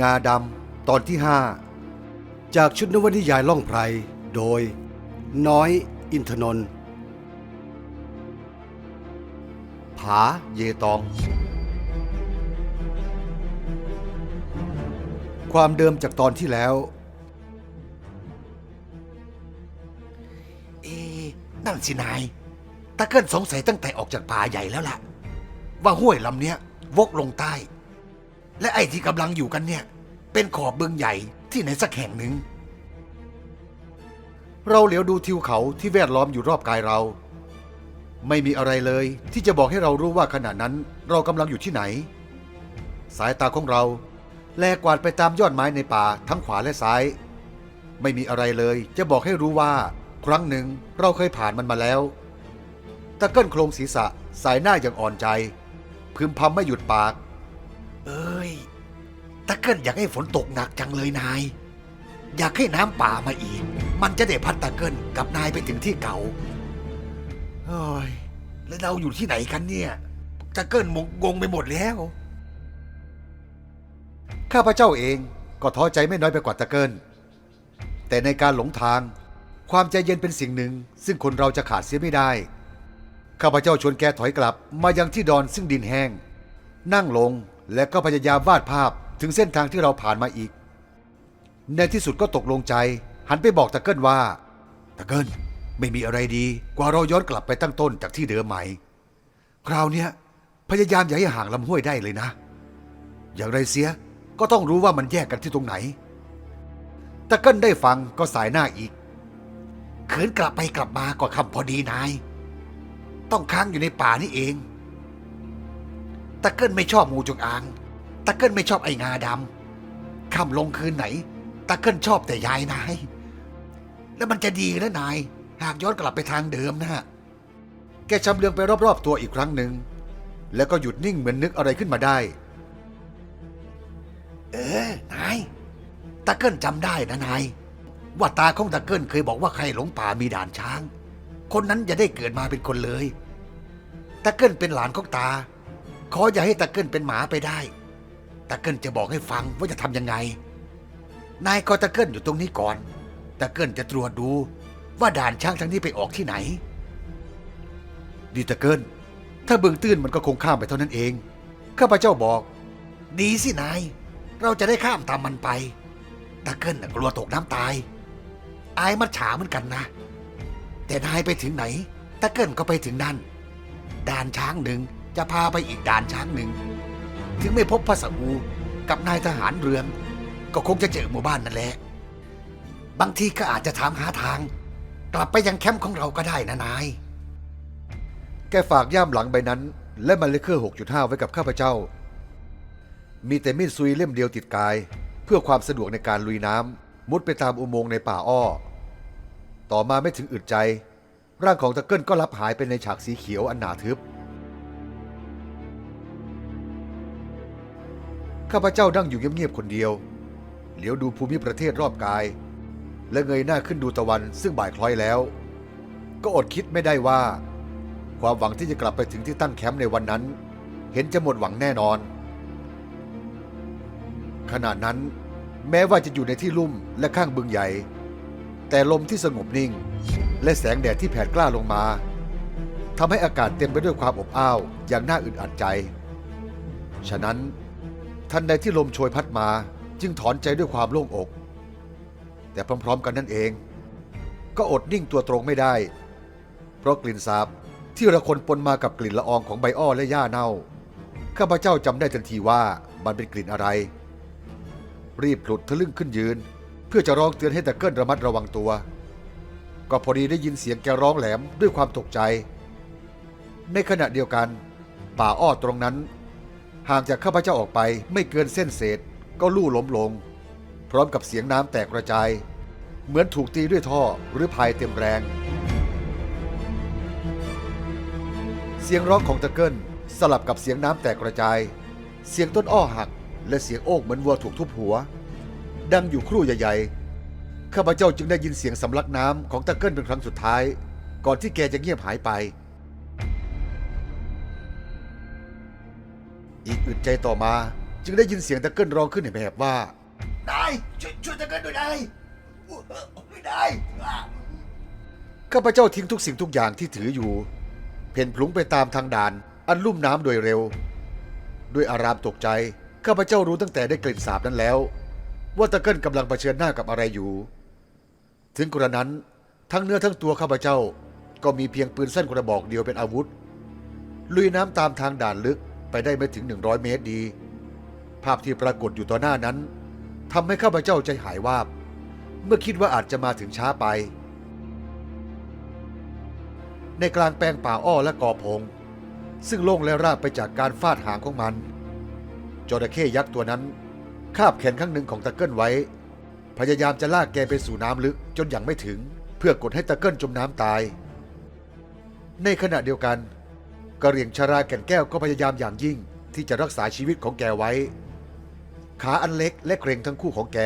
งาดำ ตอนที่ 5 จากชุดนวนิยายล่องไพร โดย น้อยอินทนนท์ผาเยตอง ความเดิมจากตอนที่แล้ว เอ๊ะนั่นสินายตาเกิลสงสัยตั้งแต่ออกจากป่าใหญ่แล้วล่ะ ว่าห้วยลำเนี้ยวกลงใต้ และไอ้ที่กำลังอยู่กันเนี่ย เป็นขอบเบึงใหญ่ที่ไหนสักแห่งหนึ่ง เราเหลียวดูทิวเขาที่แวดล้อมอยู่รอบกายเรา ไม่มีอะไรเลยที่จะบอกให้เรารู้ว่าขณะนั้นเรากำลังอยู่ที่ไหน สายตาของเรา แลกวาดไปตามยอดไม้ในป่าทั้งขวาและซ้าย ไม่มีอะไรเลยจะบอกให้รู้ว่า ครั้งหนึ่งเราเคยผ่านมันมาแล้วตะเกิลโครงศีรษะสายหน้าอย่างอ่อนใจ พึมพำไม่หยุดปาก เอ้ยตาเกิลอยากให้ฝนตกหนักจังเลยนาย อยากให้น้ำป่ามาอีก มันจะได้พัดตาเกิลกับนายไปถึงที่เก่าเฮ้ยแล้วเราอยู่ที่ไหนกันเนี่ยตาเกิลมงงงไปหมดแล้ว ข้าพเจ้าเองก็ท้อใจไม่น้อยไปกว่าตะเกิลแต่ในการหลงทาง ความใจเย็นเป็นสิ่งหนึ่ง ซึ่งคนเราจะขาดเสียไม่ได้ ข้าพเจ้าชวนแกถอยกลับมายังที่ดอนซึ่งดินแห้ง นั่งลง และก็พยายามวาดภาพถึงเส้นทางที่เราผ่านมาอีก ในที่สุดก็ตกลงใจ หันไปบอกตะเกิลว่าตะเกิลไม่มีอะไรดี กว่าเราย้อนกลับไปตั้งต้นจากที่เดิมใหม่ คราวเนี้ยพยายามอย่าให้ห่างลำห้วยได้เลยนะ อย่างไรเสียก็ต้องรู้ว่ามันแยกกันที่ตรงไหนตะเกิลได้ฟังก็สายหน้าอีกขืนกลับไปกลับมาก็คำพอดีนาย ต้องค้างอยู่ในป่านี่เอง ตะเกิลไม่ชอบงูจงอาง ตะเกิลไม่ชอบไอ้งาดำค่ำลงคืนไหน ตะเกิลชอบแต่ยายนาย แล้วมันจะดีนะนาย หากย้อนกลับไปทางเดิมนะแกชำเลืองไปรอบๆตัวอีกครั้งหนึ่ง แล้วก็หยุดนิ่งเหมือนนึกอะไรขึ้นมาได้ เออนาย ตะเกิลจำได้นะนาย ว่าตาของตะเกิลเคยบอกว่าใครหลงป่ามีด่านช้าง คนนั้นจะได้เกิดมาเป็นคนเลย ตะเกิลเป็นหลานของตา ขออย่าให้ตะเกิลเป็นหมาไปได้ ตะเกิลจะบอกให้ฟังว่าจะทำยังไง นายก็ตะเกิลอยู่ตรงนี้ก่อน ตะเกิลจะตรวจดูว่าด่านช้างทั้งนี้ไปออกที่ไหน ดีตะเกิลถ้าเบื้องตื้นมันก็คงข้ามไปเท่านั้นเอง ข้าพเจ้าบอก ดีสินาย เราจะได้ข้ามตามมันไป ตะเกิลน่ะกลัวตกน้ำตาย อายมัดฉาเหมือนกันนะ แต่นายไปถึงไหน ตะเกิลก็ไปถึงนั่น ด่านช้างหนึ่ง จะพาไปอีกด่านช้างหนึ่ง ถึงไม่พบพระสอูกับนายทหารเรือง ก็คงจะเจอหมู่บ้านนั่นแหละ บางทีก็อาจจะถามหาทาง กลับไปยังแคมป์ของเราก็ได้นะนาย แกฝากย่ามหลังใบนั้น และมันเลเคอร์ 6.5 ไว้กับข้าพเจ้า มีแต่มีดซุยเล่มเดียวติดกาย เพื่อความสะดวกในการลุยน้ำมุดไปตามอุโมงค์ในป่าอ้อ ต่อมาไม่ถึงอึดใจ ร่างของตะเกิลก็ลับหายไปในฉากสีเขียวอันหนาทึบ ข้าพเจ้านั่งอยู่เงียบๆคนเดียว เหลียวดูภูมิประเทศรอบกาย และเงยหน้าขึ้นดูตะวันซึ่งบ่ายคล้อยแล้ว ก็อดคิดไม่ได้ว่า ความหวังที่จะกลับไปถึงที่ตั้งแคมป์ในวันนั้น เห็นจะหมดหวังแน่นอน ขณะนั้นแม้ว่าจะอยู่ในที่ลุ่มและข้างบึงใหญ่ แต่ลมที่สงบนิ่ง และแสงแดดที่แผดกล้าลงมาทำให้อากาศเต็มไปด้วยความอบอ้าวอย่างน่าอึดอัดใจ ฉะนั้น ทันใดที่ลมโชยพัดมา จึงถอนใจด้วยความโล่งอก แต่พร้อมๆกันนั่นเอง ก็อดนิ่งตัวตรงไม่ได้ เพราะกลิ่นสาบที่ระคนปนมากับกลิ่นละอองของใบอ้อและหญ้าเน่าข้าพเจ้าจำได้ทันทีว่ามันเป็นกลิ่นอะไร รีบผลุดทะลึ่งขึ้นยืน เพื่อจะร้องเตือนให้ตะเกิลระมัดระวังตัว ก็พอดีได้ยินเสียงแกร้องแหลมด้วยความตกใจ ในขณะเดียวกัน ป่าอ้อตรงนั้น ห่างจากข้าพเจ้าออกไปไม่เกินเส้นเศษก็ลู่ล้มลง พร้อมกับเสียงน้ำแตกกระจาย เหมือนถูกตีด้วยท่อหรือพายเต็มแรง เสียงร้องของตะเกิลสลับกับเสียงน้ำแตกกระจาย เสียงต้นอ้อหัก และเสียงโอกเหมือนวัวถูกทุบหัว ดังอยู่ครู่ใหญ่ๆข้าพเจ้าจึงได้ยินเสียงสำลักน้ำของตะเกิลเป็นครั้งสุดท้าย ก่อนที่แกจะเงียบหายไป อีกอึดใจต่อมา จึงได้ยินเสียงตะเกิลร้องขึ้นในแบบว่านายช่วยช่วยตะเกินด้วยนายไม่ได้อะข้าพเจ้าทิ้งทุกสิ่งทุกอย่างที่ถืออยู่ เพ่นพลุงไปตามทางด่าน อันลุ่มน้ำโดยเร็ว ด้วยอารามตกใจข้าพเจ้ารู้ตั้งแต่ได้กลิ่นสาบนั้นแล้ว ว่าตะเกิลกำลังเผชิญหน้ากับอะไรอยู่ ถึงกระนั้นทั้งเนื้อทั้งตัวข้าพเจ้าก็มีเพียงปืนสั้นกระบอกเดียวเป็นอาวุธ ลุยน้ำตามทางด่านลึก ไปได้ไม่ถึง 100 เมตรดี ภาพที่ปรากฏอยู่ต่อหน้านั้นทำให้ข้าพเจ้าใจหายวาบ เมื่อคิดว่าอาจจะมาถึงช้าไป ในกลางแปลงป่าอ้อและกอพง ซึ่งโล่งและราบไปจากการฟาดหางของมัน จระเข้ยักษ์ตัวนั้น คาบแขนข้างหนึ่งของตะเกิลไว้ พยายามจะลากแกไปสู่น้ำลึกจนยังไม่ถึง เพื่อกดให้ตะเกิลจมน้ำตาย ในขณะเดียวกัน กระเหรี่ยงชาราแก่นแก้วก็พยายามอย่างยิ่งที่จะรักษาชีวิตของแกไว้ ขาอันเล็กและเกรงทั้งคู่ของแก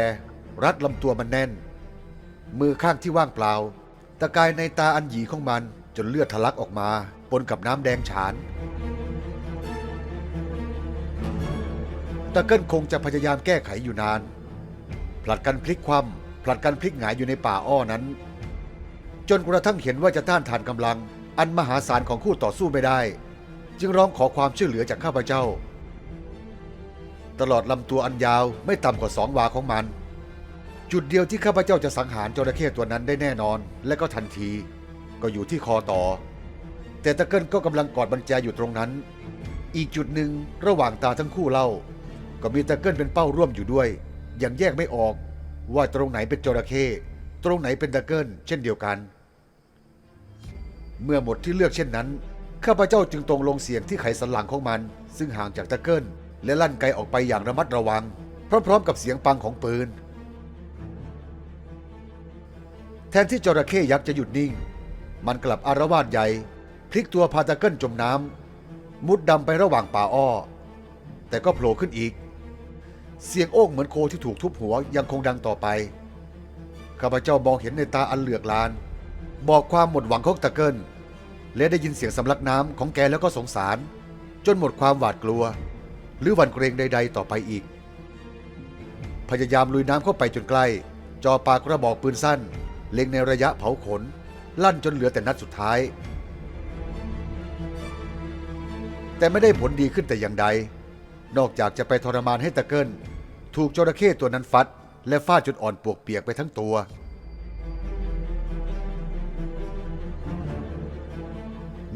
รัดลำตัวมันแน่น มือข้างที่ว่างเปล่า ตะกายในตาอันหยีของมันจนเลือดทะลักออกมาปนกับน้ำแดงฉานตะเกิลคงจะพยายามแก้ไขอยู่นาน ผลัดกันพลิกคว่ำผลัดกันพลิกหงายอยู่ในป่าอ้อนั้น จนกระทั่งเห็นว่าจะต้านทานกำลัง อันมหาศาลของคู่ต่อสู้ไม่ได้ จึงร้องขอความช่วยเหลือจากข้าพเจ้า ตลอดลำตัวอันยาวไม่ต่ำกว่าสองวาของมัน จุดเดียวที่ข้าพเจ้าจะสังหารจระเข้ตัวนั้นได้แน่นอน และก็ทันที ก็อยู่ที่คอต่อ แต่ตะเกิลก็กำลังกอดบรรแจอยู่ตรงนั้น อีกจุดหนึ่งระหว่างตาทั้งคู่เล่า ก็มีตะเกิลเป็นเป้าร่วมอยู่ด้วยยังแยกไม่ออกว่าตรงไหนเป็นจระเข้ตรงไหนเป็นตะเกิลเช่นเดียวกัน เมื่อหมดที่เลือกเช่นนั้น ข้าพเจ้าจึงตรงลงเสียงที่ไขสันหลังของมัน ซึ่งห่างจากตะเกิลและลั่นไกออกไปอย่างระมัดระวัง พร้อมๆกับเสียงปังของปืน แทนที่จระเข้ยักษ์จะหยุดนิ่ง มันกลับอารวาสใหญ่พลิกตัวพาตะเกิลจมน้ำมุดดำไประหว่างป่าอ้อ แต่ก็โผล่ขึ้นอีก เสียงโอ้งเหมือนโคที่ถูกทุบหัวยังคงดังต่อไปข้าพเจ้ามองเห็นในตาอันเหลือกลาน บอกความหมดหวังของตะเกิลและได้ยินเสียงสำลักน้ำของแกแล้วก็สงสาร จนหมดความหวาดกลัว หรือหวั่นเกรงใด ๆ ต่อไปอีก พยายามลุยน้ำเข้าไปจนใกล้จอปากกระบอกปืนสั้น เล็งในระยะเผาขน ลั่นจนเหลือแต่นัดสุดท้าย แต่ไม่ได้ผลดีขึ้นแต่อย่างใด นอกจากจะไปทรมานให้ตะเกิลถูกจระเข้ตัวนั้นฟัด และฟาดจนอ่อนปวกเปียกไปทั้งตัว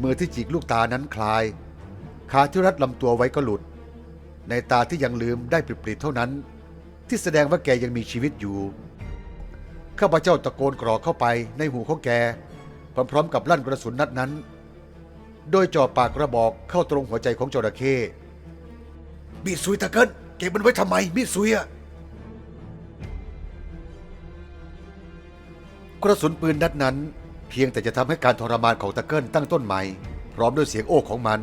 มือที่จิกลูกตานั้นคลาย ขาที่รัดลำตัวไว้ก็หลุด ในตาที่ยังลืมได้ปริบๆเท่านั้น ที่แสดงว่าแกยังมีชีวิตอยู่ ข้าพเจ้าตะโกนกรอกเข้าไปในหูของแก พร้อมๆกับลั่นกระสุนนัดนั้น โดยจ่อปากกระบอกเข้าตรงหัวใจของจระเข้มีดซุยตะเกินเก็บมันไว้ทำไมมีดซุยอะกระสุนปืนนัดนั้นเพียงแต่จะทำให้การทรมานของตะเกิลตั้งต้นใหม่ พร้อมด้วยเสียงโอ้ของมัน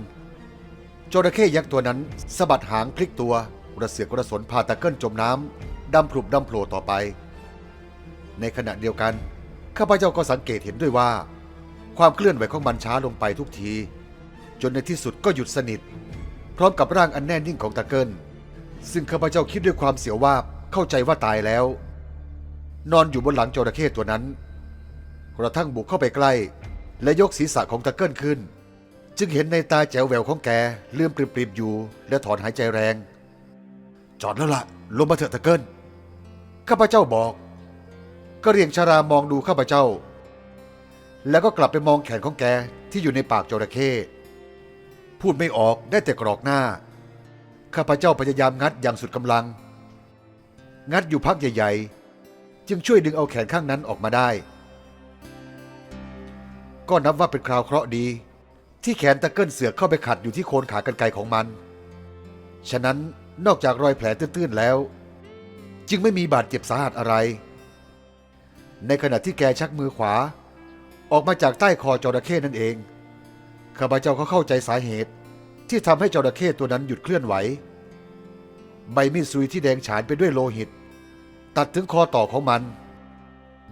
จระเข้ยักษ์ตัวนั้นสะบัดหางพลิกตัวกระเสือกกระสนพาตะเกิลจมน้ำดำพลุบดำโผล่ต่อไป ในขณะเดียวกันข้าพเจ้าก็สังเกตเห็นด้วยว่า ความเคลื่อนไหวของมันช้าลงไปทุกที จนในที่สุดก็หยุดสนิท พร้อมกับร่างอันแน่นิ่งของตะเกิลซึ่งข้าพเจ้าคิดด้วยความเสียวว่าเข้าใจว่าตายแล้ว นอนอยู่บนหลังจระเข้ตัวนั้น กระทั่งบุกเข้าไปใกล้ และยกศีรษะของตะเกิลขึ้น จึงเห็นในตาแจ๋วแหววของแกเลื่อมปริบๆอยู่ และถอนหายใจแรง จอดแล้วล่ะ ลงมาเถอะตะเกิลข้าพเจ้าบอกก็เรียงชารามองดูข้าพเจ้า แล้วก็กลับไปมองแขนของแกที่อยู่ในปากจระเข้พูดไม่ออกได้แต่กรอกหน้า ข้าพเจ้าพยายามงัดอย่างสุดกำลัง งัดอยู่พักใหญ่ ๆ จึงช่วยดึงเอาแขนข้างนั้นออกมาได้ ก็นับว่าเป็นคราวเคราะห์ดี ที่แขนตะเกิลเสือกเข้าไปขัดอยู่ที่โคนขากรรไกรของมัน ฉะนั้นนอกจากรอยแผลตื้นๆแล้ว จึงไม่มีบาดเจ็บสาหัสอะไร ในขณะที่แกชักมือขวา ออกมาจากใต้คอจระเข้นั่นเองข้าพเจ้าก็เข้าใจสาเหตุที่ทำให้จระเข้ตัวนั้นหยุดเคลื่อนไหว ใบมีดซุยที่แดงฉานไปด้วยโลหิต ตัดถึงคอต่อของมัน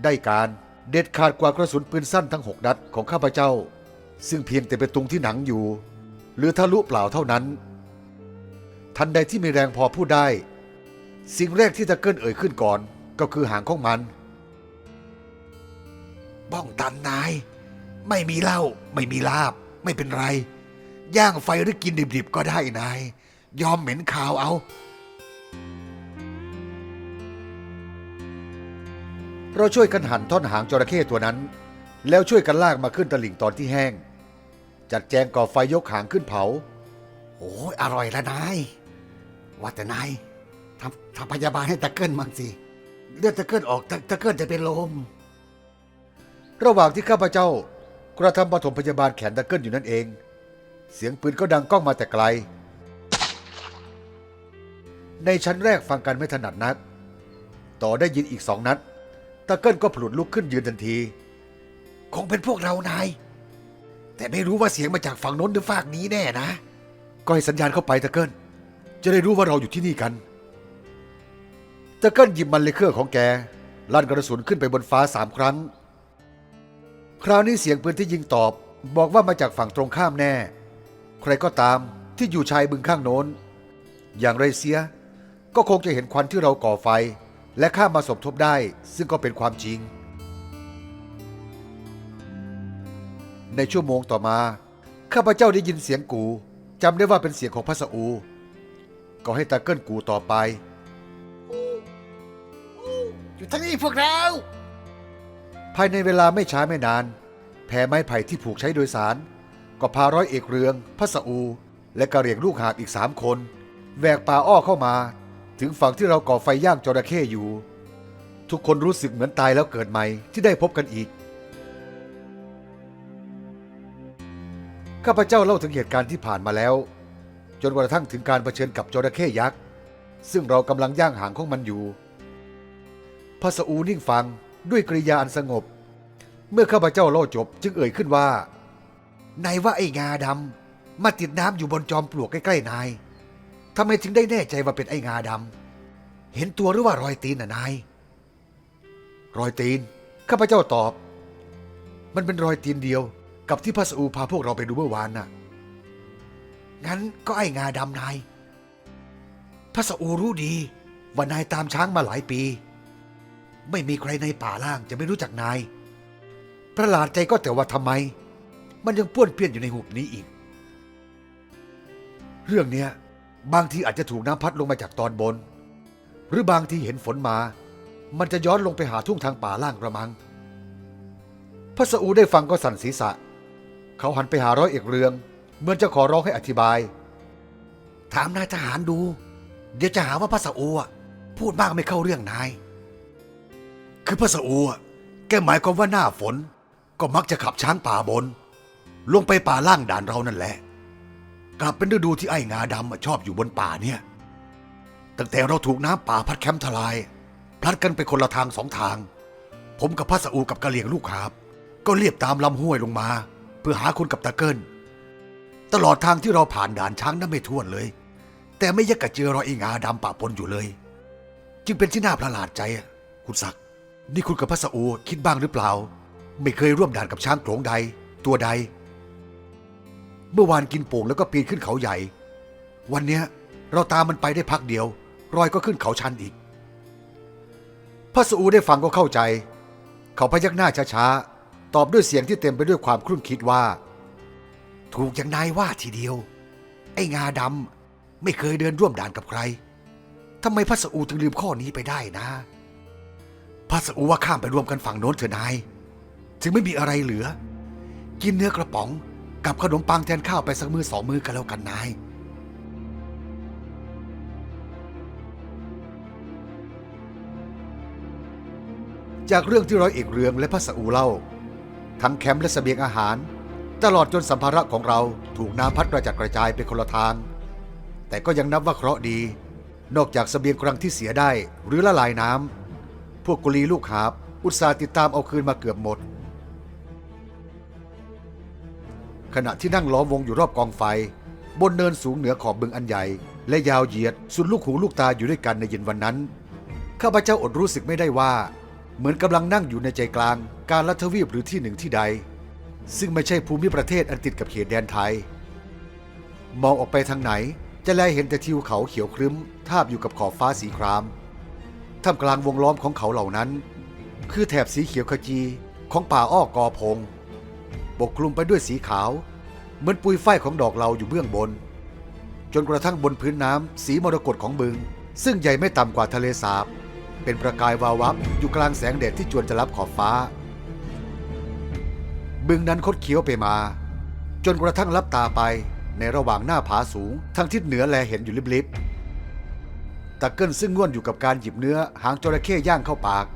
ได้การ เด็ดขาดกว่ากระสุนปืนสั้นทั้งหกนัดของข้าพเจ้า ซึ่งเพียงแต่ไปตรงที่หนังอยู่ หรือทะลุเปล่าเท่านั้น ทันใดที่มีแรงพอพูดได้ สิ่งแรกที่ตะเกิลเอ่ยขึ้นก่อนก็คือหางของมัน บ้องตันนาย ไม่มีเหล้าไม่มีลาบ ไม่เป็นไร ย่างไฟหรือกินดิบๆก็ได้นาย ยอมเหม็นข่าวเอา เราช่วยกันหั่นท่อนหางจระเข้ตัวนั้น แล้วช่วยกันลากมาขึ้นตลิ่งตอนที่แห้ง จัดแจงก่อไฟยกหางขึ้นเผา โอ้ยอร่อยละนายว่าแต่นายทำทำพยาบาลให้ตะเกิลมั่งสิเลือดตะเกิลออกตะตะเกิลจะเป็นลม ระหว่างที่ข้าพเจ้ากระทำปฐมพยาบาลแขนตะเกิลอยู่นั่นเอง เสียงปืนก็ดังก้องมาแต่ไกล ในชั้นแรกฟังกันไม่ถนัดนัก ต่อได้ยินอีกสองนัด ตะเกิลก็ผลุดลุกขึ้นยืนทันที คงเป็นพวกเรานาย แต่ไม่รู้ว่าเสียงมาจากฝั่งโน้นหรือฝากนี้แน่นะ ก็ให้สัญญาณเข้าไปตะเกิลจะได้รู้ว่าเราอยู่ที่นี่กันตะเกิลหยิบมันเลเครื่องของแกลั่นกระสุนขึ้นไปบนฟ้าสามครั้ง คราวนี้เสียงปืนที่ยิงตอบ บอกว่ามาจากฝั่งตรงข้ามแน่ ใครก็ตามที่อยู่ชายบึงข้างโน้น อย่างไรเสียก็คงจะเห็นควันที่เราก่อไฟ และข้ามมาสมทบได้ซึ่งก็เป็นความจริง ในชั่วโมงต่อมา ข้าพเจ้าได้ยินเสียงกูจำได้ว่าเป็นเสียงของพระสอู ก็ให้ตาเกิลกูต่อไป อยู่ทั้งนี้พวกเรา ภายในเวลาไม่ช้าไม่นาน แพไม้ไผ่ที่ผูกใช้โดยสาร ก็พาร้อยเอกเรืองพระสอู และกระเหรียงลูกหาบอีกสามคนแหวกป่าอ้อเข้ามา ถึงฝั่งที่เราก่อไฟย่างจระเข้อยู่ ทุกคนรู้สึกเหมือนตายแล้วเกิดใหม่ที่ได้พบกันอีก ข้าพเจ้าเล่าถึงเหตุการณ์ที่ผ่านมาแล้ว จนกระทั่งถึงการเผชิญกับจระเข้ยักษ์ซึ่งเรากำลังย่างหางของมันอยู่พระสอูนิ่งฟังด้วยกริยาอันสงบ เมื่อข้าพเจ้าเล่าจบจึงเอ่ยขึ้นว่านายว่าไอ้งาดำมาติดน้ำอยู่บนจอมปลวกใกล้ๆนายำไมถึงได้แน่ใจว่าเป็นไอ้งาดำเห็นตัวหรือว่ารอยตีนน่ะนาย รอยตีน ข้าพเจ้าตอบ มันเป็นรอยตีนเดียว กับที่พระสูพาพวกเราไปดูเมื่อวานน่ะ งั้นก็ไอ้งาดำนาย พระสูรู้ดีว่านายตามช้างมาหลายปี ไม่มีใครในป่าล่างจะไม่รู้จักนาย ประหลาดใจก็แต่ว่าทำไม มันยังป้วนเปี้ยนอยู่ในหุบนี้อีก เรื่องเนี้ย บางทีอาจจะถูกน้ำพัดลงมาจากตอนบน หรือบางทีเห็นฝนมา มันจะย้อนลงไปหาทุ่งทางป่าล่างกระมัง พระสอูได้ฟังก็สั่นศีรษะ เขาหันไปหาร้อยเอกเรือง เหมือนจะขอร้องให้อธิบาย ถามนายทหารดู เดี๋ยวจะหาว่าพระสอูอะพูดมากไม่เข้าเรื่องนาย คือพระสอูอะแกหมายความว่าหน้าฝน ก็มักจะขับช้างป่าบน ลงไปป่าล่างด่านเรานั่นแหละ กลับเป็นฤดูที่ไอ้งาดำชอบอยู่บนป่าเนี่ย ตั้งแต่เราถูกน้ำป่าพัดแคมป์ทลาย พลัดกันไปคนละทางสองทาง ผมกับพระสอูกับกะเหลี่ยงลูกหาบ ก็เรียบตามลำห้วยลงมา เพื่อหาคนกับตะเกิลตลอดทางที่เราผ่านด่านช้างนั้นไม่ทั่วนเลย แต่ไม่ยักกะเจอรอยไอีงาดำปะปนอยู่เลย จึงเป็นที่น่าประหลาดใจคุณศักดิ์นี่คุณกับพระสอูคิดบ้างหรือเปล่า ไม่เคยร่วมด่านกับช้างโขลงใด ตัวใด เมื่อวานกินโป่งแล้วก็ปีนขึ้นเขาใหญ่ วันเนี้ยเราตามมันไปได้พักเดียว รอยก็ขึ้นเขาชันอีก พระสอูได้ฟังก็เข้าใจ เขาพยักหน้าช้าๆ ตอบด้วยเสียงที่เต็มไปด้วยความครุ่นคิดว่า ถูกอย่างนายว่าทีเดียว ไอ้งาดำไม่เคยเดินร่วมด่านกับใครทำไมพระสอูถึงลืมข้อนี้ไปได้นะ พระสอูว่าข้ามไปรวมกันฝั่งโน้นเถอะนาย จึงไม่มีอะไรเหลือ กินเนื้อกระป๋อง กับขนมปังแทนข้าวไปสักมือสองมือกันแล้วกันนาย จากเรื่องที่ร้อยเอกเรืองและพระสอูเล่า ทั้งแคมป์และเสบียงอาหาร ตลอดจนสัมภาระของเราถูกน้ำพัดกระจัดกระจายไปคนละทาง แต่ก็ยังนับว่าเคราะห์ดี นอกจากเสบียงครั้งที่เสียได้หรือละลายน้ำพวกกุลีลูกหาบอุตสาห์ติดตามเอาคืนมาเกือบหมด ขณะที่นั่งล้อมวงอยู่รอบกองไฟ บนเนินสูงเหนือขอบบึงอันใหญ่ และยาวเหยียดสุดลูกหูลูกตาอยู่ด้วยกันในเย็นวันนั้น ข้าพเจ้าอดรู้สึกไม่ได้ว่า เหมือนกำลังนั่งอยู่ในใจกลาง การลัทวีปหรือที่หนึ่งที่ใด ซึ่งไม่ใช่ภูมิประเทศอันติดกับเขตแดนไทย มองออกไปทางไหนจะจะแลเห็นแต่ทิวเขาเขียวครึ้ม ทาบอยู่กับขอบฟ้าสีครามท่ามกลางวงล้อมของเขาเหล่านั้น คือแถบสีเขียวขจีของป่าอ้อกอพง ปกคลุมไปด้วยสีขาว เหมือนปุยฝ้ายของดอกเหลาอยู่เบื้องบน จนกระทั่งบนพื้นน้ำสีมรกตของบึง ซึ่งใหญ่ไม่ต่ำกว่าทะเลสาบ เป็นประกายวาววับอยู่กลางแสงแดดที่จวนจะรับขอบฟ้า บึงนั้นคดเคี้ยวไปมา จนกระทั่งลับตาไปในระหว่างหน้าผาสูงทางทิศเหนือแลเห็นอยู่ลิบๆตะเกิลซึ่งง่วนอยู่กับการหยิบเนื้อหางจระเข้ย่างเข้าปาก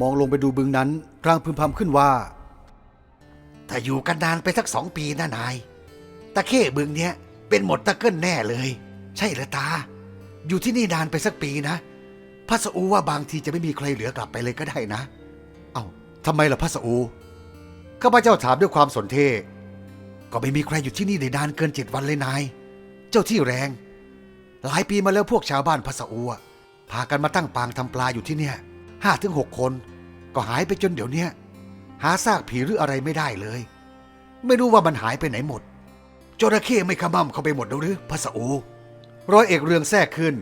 มองลงไปดูบึงนั้นพลางพึมพำขึ้นว่า ถ้าอยู่กันนานไปสักสองปีนะนาย ตะเข้บึงเนี้ยเป็นหมดตะเกิ้ลแน่เลย ใช่หรือตา อยู่ที่นี่นานไปสักปีนะพระสอูว่าบางทีจะไม่มีใครเหลือกลับไปเลยก็ได้นะ เอ้าทำไมล่ะพระสอูข้าพเจ้าถามด้วยความสนเทก็ไม่มีใครอยู่ที่นี่ได้นานเกินเจ็ดวันเลยนาย เจ้าที่แรง หลายปีมาแล้วพวกชาวบ้านพระสอูพากันมาตั้งปางทำปลาอยู่ที่เนี่ยห้าถึงหกคน ก็หายไปจนเดี๋ยวเนี้ย หาซากผีหรืออะไรไม่ได้เลย ไม่รู้ว่ามันหายไปไหนหมดจระเข้ไม่ขมั่มเข้าไปหมดแล้วหรือพระสอูร้อยเอกเรืองแทรกขึ้น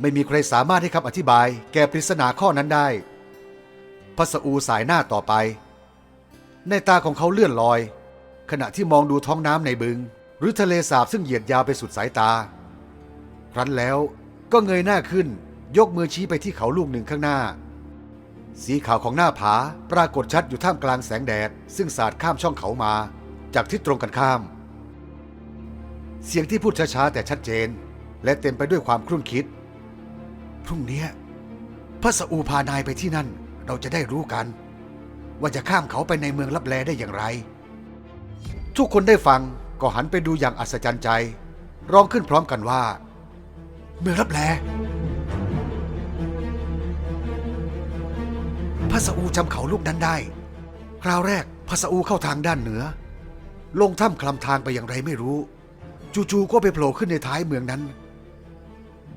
ไม่มีใครสามารถให้คำอธิบาย แก่ปริศนาข้อนั้นได้พระสอูสายหน้าต่อไป ในตาของเขาเลื่อนลอย ขณะที่มองดูท้องน้ำในบึง หรือทะเลสาบซึ่งเหยียดยาวไปสุดสายตา ครั้นแล้วก็เงยหน้าขึ้นยกมือชี้ไปที่เขาลูกหนึ่งข้างหน้า สีขาวของหน้าผาปรากฏชัดอยู่ท่ามกลางแสงแดด ซึ่งสาดข้ามช่องเขามา จากทิศตรงกันข้าม เสียงที่พูดช้าๆแต่ชัดเจน และเต็มไปด้วยความครุ่นคิด พรุ่งนี้พระสอูพานายไปที่นั่นเราจะได้รู้กัน ว่าจะข้ามเขาไปในเมืองลับแลได้อย่างไร ทุกคนได้ฟังก็หันไปดูอย่างอัศจรรย์ใจ ร้องขึ้นพร้อมกันว่า เมืองลับแล พระสอูจำเขาลูกนั้นได้ คราวแรกพระสอูเข้าทางด้านเหนือ ลงถ้ำคลำทางไปอย่างไรไม่รู้ จู่ๆก็ไปโผล่ขึ้นในท้ายเมืองนั้น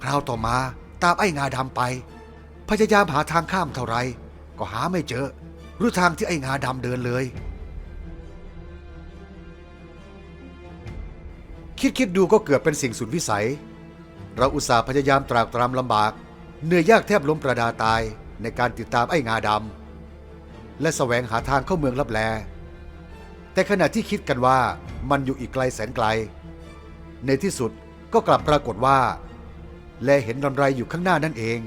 คราวต่อมาตามไอ้งาดำไป พยายามหาทางข้ามเท่าไร ก็หาไม่เจอ หรือทางที่ไอ้งาดำเดินเลย คิดคิดดูก็เกือบเป็นสิ่งสุดวิสัย เราอุตส่าห์พยายามตรากตรำลำบาก เหนื่อยยากแทบล้มประดาตาย ในการติดตามไอ้งาดำและแสวงหาทางเข้าเมืองลับแล แต่ขณะที่คิดกันว่ามันอยู่อีกไกลแสนไกล ในที่สุดก็กลับปรากฏว่า แลเห็นรำไรอยู่ข้างหน้านั่นเอง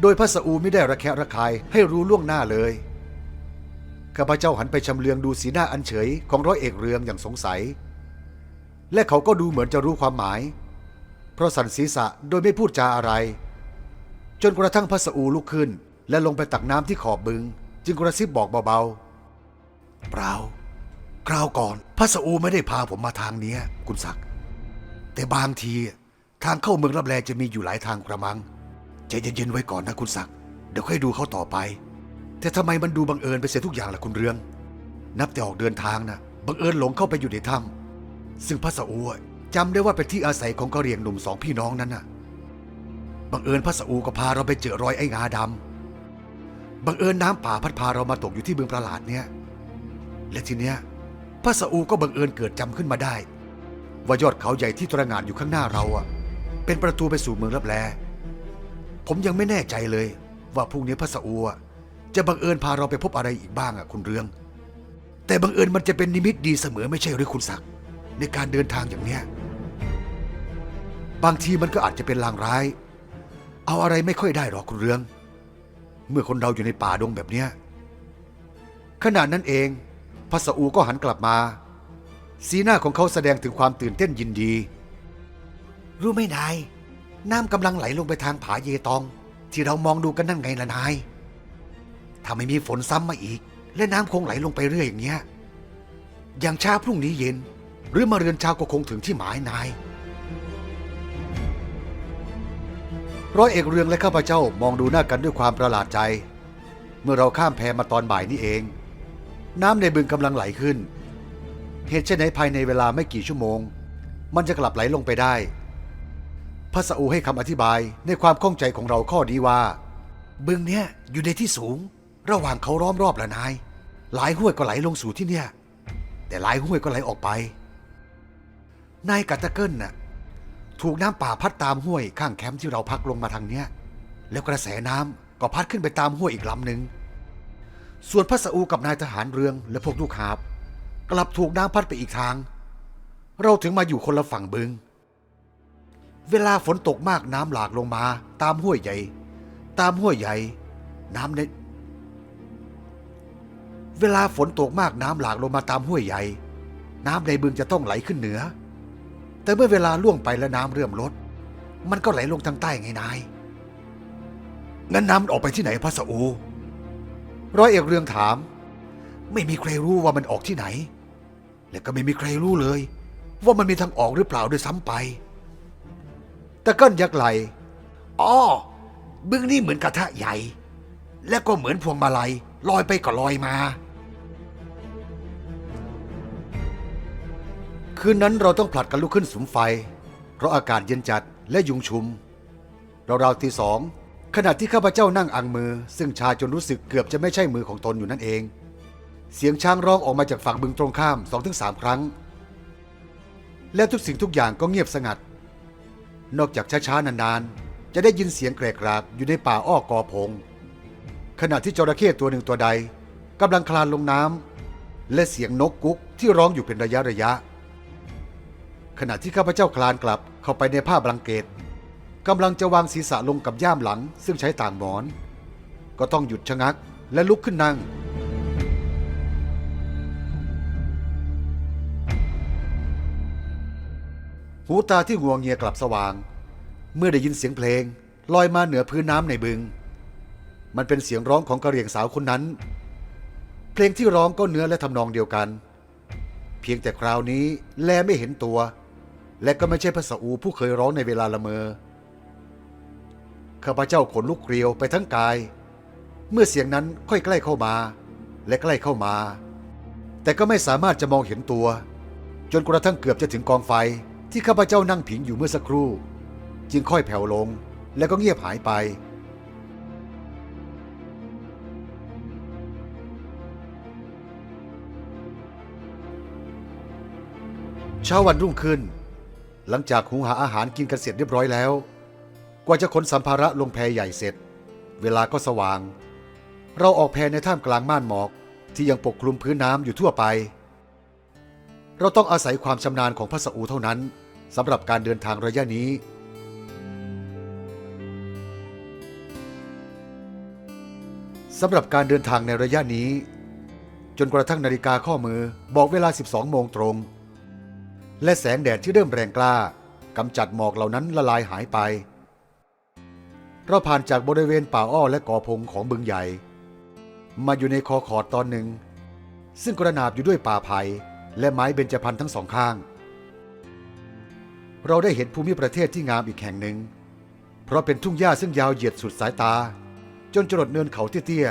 โดยพระสอูไม่ได้ระแคะระคายให้รู้ล่วงหน้าเลยข้าพเจ้าหันไปชำเลืองดูสีหน้าอันเฉยของร้อยเอกเรืองอย่างสงสัย และเขาก็ดูเหมือนจะรู้ความหมาย เพราะสันศีรษะโดยไม่พูดจาอะไร จนกระทั่งพระสอูลุกขึ้น และลงไปตักน้ำที่ขอบบึง จึงกระซิบบอกเบาๆ เปล่า คราวก่อนพระสอูไม่ได้พาผมมาทางเนี้ย คุณศักดิ์แต่บางทีทางเข้าเมืองรับแลจะมีอยู่หลายทางกระมังใจเย็นๆไว้ก่อนนะคุณศักดิ์เดี๋ยวค่อยดูเขาต่อไป แต่ทำไมมันดูบังเอิญไปเสียทุกอย่างล่ะคุณเรือง นับแต่ออกเดินทางนะบังเอิญหลงเข้าไปอยู่ในถ้ำซึ่งพระสอูจำได้ว่าเป็นที่อาศัยของกะเหรี่ยงหนุ่มสองพี่น้องนั้นน่ะ บังเอิญพระสอูก็พาเราไปเจอรอยไอ้งาดำบังเอิญน้ำป่าพัดพาเรามาตกอยู่ที่บึงประหลาดเนี่ย และทีเนี้ยพระสอูก็บังเอิญเกิดจำขึ้นมาได้ ว่ายอดเขาใหญ่ที่ตระหง่านอยู่ข้างหน้าเราอะ เป็นประตูไปสู่เมืองรับแล ผมยังไม่แน่ใจเลย ว่าพรุ่งนี้พระสอูอะจะบังเอิญพาเราไปพบอะไรอีกบ้างอะคุณเรือง แต่บังเอิญมันจะเป็นนิมิตดีเสมอไม่ใช่หรือคุณศักดิ์ในการเดินทางอย่างเนี้ยบางทีมันก็อาจจะเป็นลางร้าย เอาอะไรไม่ค่อยได้หรอกคุณเรือง เมื่อคนเราอยู่ในป่าดงแบบเนี้ยขณะนั้นเองพระสอูก็หันกลับมา สีหน้าของเขาแสดงถึงความตื่นเต้นยินดี รู้ไหมนาย น้ำกำลังไหลลงไปทางผาเยตอง ที่เรามองดูกันนั่นไงล่ะนาย ถ้าไม่มีฝนซ้ำมาอีก และน้ำคงไหลลงไปเรื่อยอย่างเงี้ยอย่างช้าพรุ่งนี้เย็น หรือมาเรือนเช้าก็คงถึงที่หมายนาย ร้อยเอกเรืองและข้าพเจ้ามองดูหน้ากันด้วยความประหลาดใจ เมื่อเราข้ามแพมาตอนบ่ายนี้เอง น้ำในบึงกำลังไหลขึ้น เหตุเช่นไหนภายในเวลาไม่กี่ชั่วโมง มันจะกลับไหลลงไปได้พระสอูให้คำอธิบายในความข้องใจของเราข้อนี้ว่า บึงเนี้ยอยู่ในที่สูง ระหว่างเขาล้อมรอบละนาย หลายห้วยก็ไหลลงสู่ที่เนี่ย แต่หลายห้วยก็ไหลออกไปนายกัตตะเกิลน่ะ ถูกน้ำป่าพัดตามห้วยข้างแคมป์ที่เราพักลงมาทางเนี้ย แล้วกระแสน้ำก็พัดขึ้นไปตามห้วยอีกลำหนึ่งส่วนพระสอูกับนายทหารเรืองและพวกลูกหาบ กลับถูกน้ำพัดไปอีกทาง เราถึงมาอยู่คนละฝั่งบึง เวลาฝนตกมากน้ำหลากลงมา ตามห้วยใหญ่ ตามห้วยใหญ่ น้ำในเวลาฝนตกมากน้ำหลากลงมาตามห้วยใหญ่ น้ำในบึงจะต้องไหลขึ้นเหนือ แต่เมื่อเวลาล่วงไปและน้ำเริ่มลด มันก็ไหลลงทางใต้ไงนาย งั้นน้ำมันออกไปที่ไหนพระสอู ร้อยเอกเรืองถาม ไม่มีใครรู้ว่ามันออกที่ไหน และก็ไม่มีใครรู้เลย ว่ามันมีทางออกหรือเปล่าด้วยซ้ำไป ตะเกิ้ลยักไหลอ๋อบึงนี่เหมือนกระทะใหญ่ และก็เหมือนพวงมาลัยลอยไปก็ลอยมา คืนนั้นเราต้องผลัดกันลุกขึ้นสุมไฟ เพราะอากาศเย็นจัดและยุงชุม ราวๆตีสองขณะที่ข้าพเจ้านั่งอังมือ ซึ่งชาจนรู้สึกเกือบจะไม่ใช่มือของตนอยู่นั่นเอง เสียงช้างร้องออกมาจากฝั่งบึงตรงข้ามสองถึงสามครั้ง และทุกสิ่งทุกอย่างก็เงียบสงัด นอกจากช้าๆนานๆ จะได้ยินเสียงแกรกรากอยู่ในป่าอ้อกอพง ขณะที่จระเข้ตัวหนึ่งตัวใดกำลังคลานลงน้ำและเสียงนกกุ๊กที่ร้องอยู่เป็นระยะระยะ ขณะที่ข้าพเจ้าคลานกลับเข้าไปในผ้าบลังเกตกำลังจะวางศีรษะลงกับย่ามหลัง ซึ่งใช้ต่างหมอน ก็ต้องหยุดชะงักและลุกขึ้นนั่ง หูตาที่งัวงเงียกลับสว่าง เมื่อได้ยินเสียงเพลง ลอยมาเหนือพื้นน้ำในบึง มันเป็นเสียงร้องของกระเหรี่ยงสาวคนนั้น เพลงที่ร้องก็เนื้อและทำนองเดียวกัน เพียงแต่คราวนี้แลไม่เห็นตัว และก็ไม่ใช่พระสอูผู้เคยร้องในเวลาละเมอ ข้าพเจ้าขนลุกเกลียวไปทั้งกาย เมื่อเสียงนั้นค่อยใกล้เข้ามา และใกล้เข้ามา แต่ก็ไม่สามารถจะมองเห็นตัว จนกระทั่งเกือบจะถึงกองไฟที่ข้าพเจ้านั่งผิงอยู่เมื่อสักครู่ จึงค่อยแผ่วลง แล้วก็เงียบหายไปเช้าวันรุ่งขึ้น หลังจากหุงหาอาหารกินกันเสร็จเรียบร้อยแล้ว กว่าจะขนสัมภาระลงแพใหญ่เสร็จ เวลาก็สว่าง เราออกแพในท่ามกลางม่านหมอกที่ยังปกคลุมพื้นน้ำอยู่ทั่วไป เราต้องอาศัยความชำนาญของพระสอูเท่านั้นสำหรับการเดินทางระยะนี้ สำหรับการเดินทางในระยะนี้ จนกระทั่งนาฬิกาข้อมือบอกเวลา 12 โมงตรง และแสงแดดที่เริ่มแรงกล้ากำจัดหมอกเหล่านั้นละลายหายไป เราผ่านจากบริเวณป่าอ้อและกอพงของบึงใหญ่ มาอยู่ในคอขอดตอนหนึ่ง ซึ่งกระนาบอยู่ด้วยป่าไผ่และไม้เบญจพรรณทั้งสองข้าง เราได้เห็นภูมิประเทศที่งามอีกแห่งหนึ่ง เพราะเป็นทุ่งหญ้าซึ่งยาวเหยียดสุดสายตา จนจรดเนินเขาเตี้ย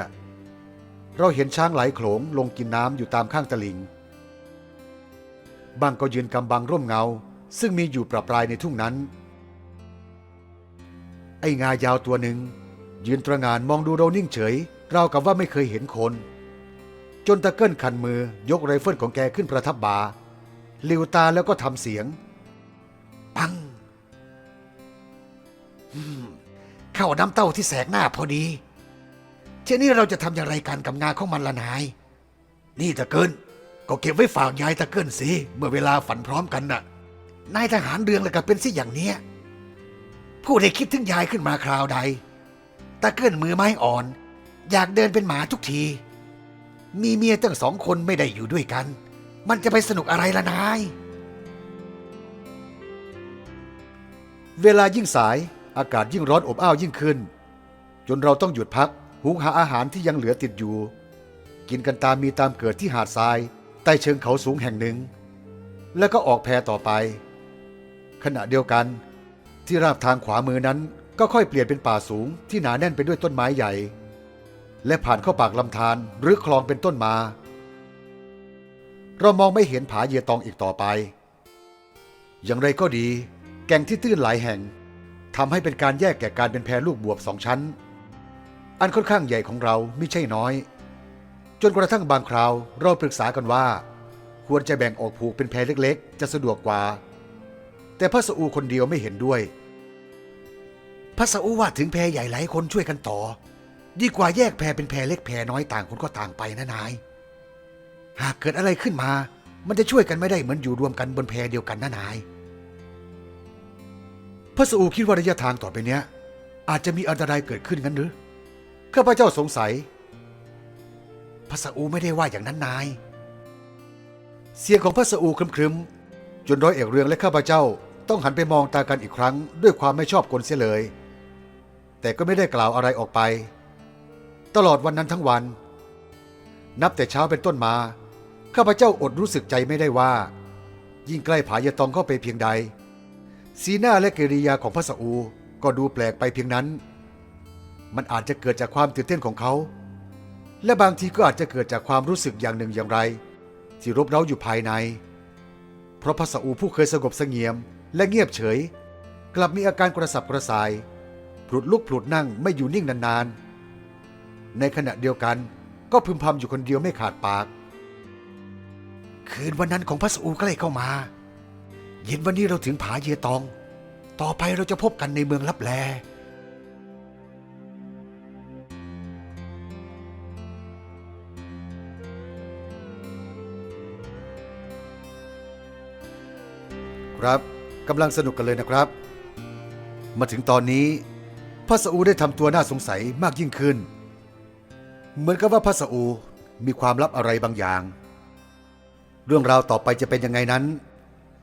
ๆเราเห็นช้างไหลโขลงลงกินน้ำอยู่ตามข้างตลิ่ง บางก็ยืนกำบังร่มเงา ซึ่งมีอยู่ประปรายในทุ่งนั้น ไอ้งายาวตัวหนึ่ง ยืนตระงานมองดูเรานิ่งเฉยราวกับว่าไม่เคยเห็นคน จนตะเกิ้ลคันมือยกไรเฟิลของแกขึ้นประทับบาหลิวตาแล้วก็ทำเสียง ปังเข้าน้ำเต้าที่แสกหน้าพอดีทีนี้เราจะทำอย่างไรกันกับงานของมันละนาย นี่ตะเกิน ก็เก็บไว้ฝากยายตะเกินสิ เมื่อเวลาฝันพร้อมกันน่ะ นายทหารเรืองแล้วก็เป็นสิอย่างเนี้ยผู้ได้คิดถึงยายขึ้นมาคราวใด ตะเกินมือไม้อ่อน อยากเดินเป็นหมาทุกที มีเมียตั้งสองคนไม่ได้อยู่ด้วยกัน มันจะไปสนุกอะไรล่ะนาย เวลายิ่งสายอากาศยิ่งร้อนอบอ้าวยิ่งขึ้น จนเราต้องหยุดพัก หุงหาอาหารที่ยังเหลือติดอยู่ กินกันตามมีตามเกิดที่หาดทราย ใต้เชิงเขาสูงแห่งหนึ่ง แล้วก็ออกแพต่อไป ขณะเดียวกัน ที่ราบทางขวามือนั้นก็ค่อยเปลี่ยนเป็นป่าสูงที่หนาแน่นไปด้วยต้นไม้ใหญ่ และผ่านเข้าปากลำธารหรือคลองเป็นต้นมา เรามองไม่เห็นผาเยตองอีกต่อไป อย่างไรก็ดี แก่งที่ตื้นหลายแห่งทำให้เป็นการแยกแก่การเป็นแพลูกบวบสองชั้น อันค่อนข้างใหญ่ของเราไม่ใช่น้อย จนกระทั่งบางคราวเราปรึกษากันว่า ควรจะแบ่งออกผูกเป็นแพรเล็กๆ จะสะดวกกว่า แต่พระสอูคนเดียวไม่เห็นด้วย พระสอูว่าถึงแพรใหญ่หลายคนช่วยกันต่อ ดีกว่าแยกแพรเป็นแพรเล็กแพรน้อยต่างคนก็ต่างไปนะนาย หากเกิดอะไรขึ้นมา มันจะช่วยกันไม่ได้เหมือนอยู่รวมกันบนแพรเดียวกันนะนาย พระสอูคิดว่าระยะทางต่อไปเนี้ย อาจจะมีอันตรายเกิดขึ้นงั้นหรือข้าพเจ้าสงสัย พระสอูไม่ได้ว่าอย่างนั้นนาย เสียงของพระสอูครึมๆจนร้อยเอกเรืองและข้าพเจ้าต้องหันไปมองตากันอีกครั้งด้วยความไม่ชอบกลเสียเลย แต่ก็ไม่ได้กล่าวอะไรออกไป ตลอดวันนั้นทั้งวัน นับแต่เช้าเป็นต้นมาข้าพเจ้าอดรู้สึกใจไม่ได้ว่า ยิ่งใกล้ผายะตองเข้าไปเพียงใด สีหน้าและกิริยาของพระสอูก็ดูแปลกไปเพียงนั้น มันอาจจะเกิดจากความตื่นเต้นของเขา และบางทีก็อาจจะเกิดจากความรู้สึกอย่างหนึ่งอย่างไร ที่รบเร้าอยู่ภายใน เพราะพระสอูผู้เคยสงบเสงี่ยม และเงียบเฉย กลับมีอาการกระสับกระส่ายผลุดลุกผลุดนั่งไม่อยู่นิ่งนานๆ ในขณะเดียวกันก็พึมพำอยู่คนเดียวไม่ขาดปาก คืนวันนั้นของพระสอูใกล้เข้ามา เย็นวันนี้เราถึงผาเยตอง ต่อไปเราจะพบกันในเมืองลับแล ครับกำลังสนุกกันเลยนะครับ มาถึงตอนนี้พระสอูได้ทำตัวน่าสงสัยมากยิ่งขึ้น เหมือนกับว่าพระสอูมีความลับอะไรบางอย่าง เรื่องราวต่อไปจะเป็นยังไงนั้น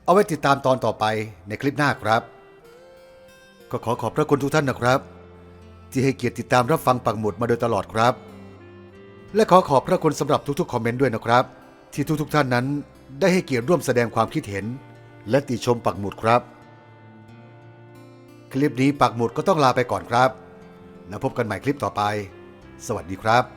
เอาไว้ติดตามตอนต่อไปในคลิปหน้าครับ ก็ขอขอบพระคุณทุกท่านนะครับ ที่ให้เกียรติติดตามรับฟังปักหมุดมาโดยตลอดครับ และขอขอบพระคุณสำหรับทุกๆคอมเมนต์ด้วยนะครับ ที่ทุกๆท่านนั้นได้ให้เกียรติร่วมแสดงความคิดเห็น และติชมปักหมุดครับ คลิปนี้ปักหมุดก็ต้องลาไปก่อนครับ แล้วพบกันใหม่คลิปต่อไป สวัสดีครับ